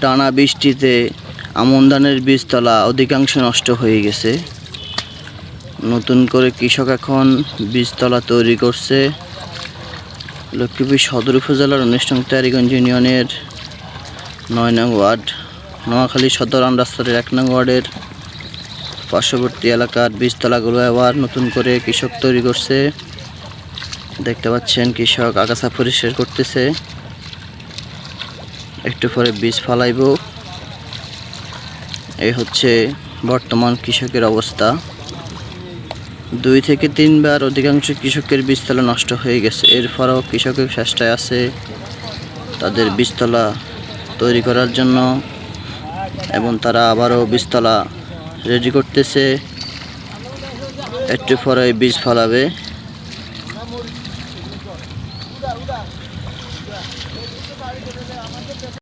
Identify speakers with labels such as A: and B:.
A: টানা বৃষ্টিতে আমন ধানের বীজতলা অধিকাংশ নষ্ট হয়ে গেছে। নতুন করে কৃষক এখন বীজতলা তৈরি করছে। লক্ষ্মীপুর সদর উপজেলার অনুষ্ঠান তারিগঞ্জ ইউনিয়নের নয় নং ওয়ার্ড, নোয়াখালী সদর রাস্তার এক নং ওয়ার্ডের পার্শ্ববর্তী এলাকার বীজতলাগুলো আবার নতুন করে কৃষক তৈরি করছে। দেখতে পাচ্ছেন কৃষক আগাছা পরিষ্কার করতেছে। একটু পরে বীজ ফালাইব। এই হচ্ছে বর্তমান কৃষকের অবস্থা। দুই থেকে তিনবার অধিকাংশ কৃষকের বীজতলা নষ্ট হয়ে গেছে। এরপরও কৃষকের চেষ্টায় আছে তাদের বীজতলা তৈরি করার জন্য এবং তারা আবারও বীজতলা রেডি করতেছে। একটু পরে বীজ ফলাবে।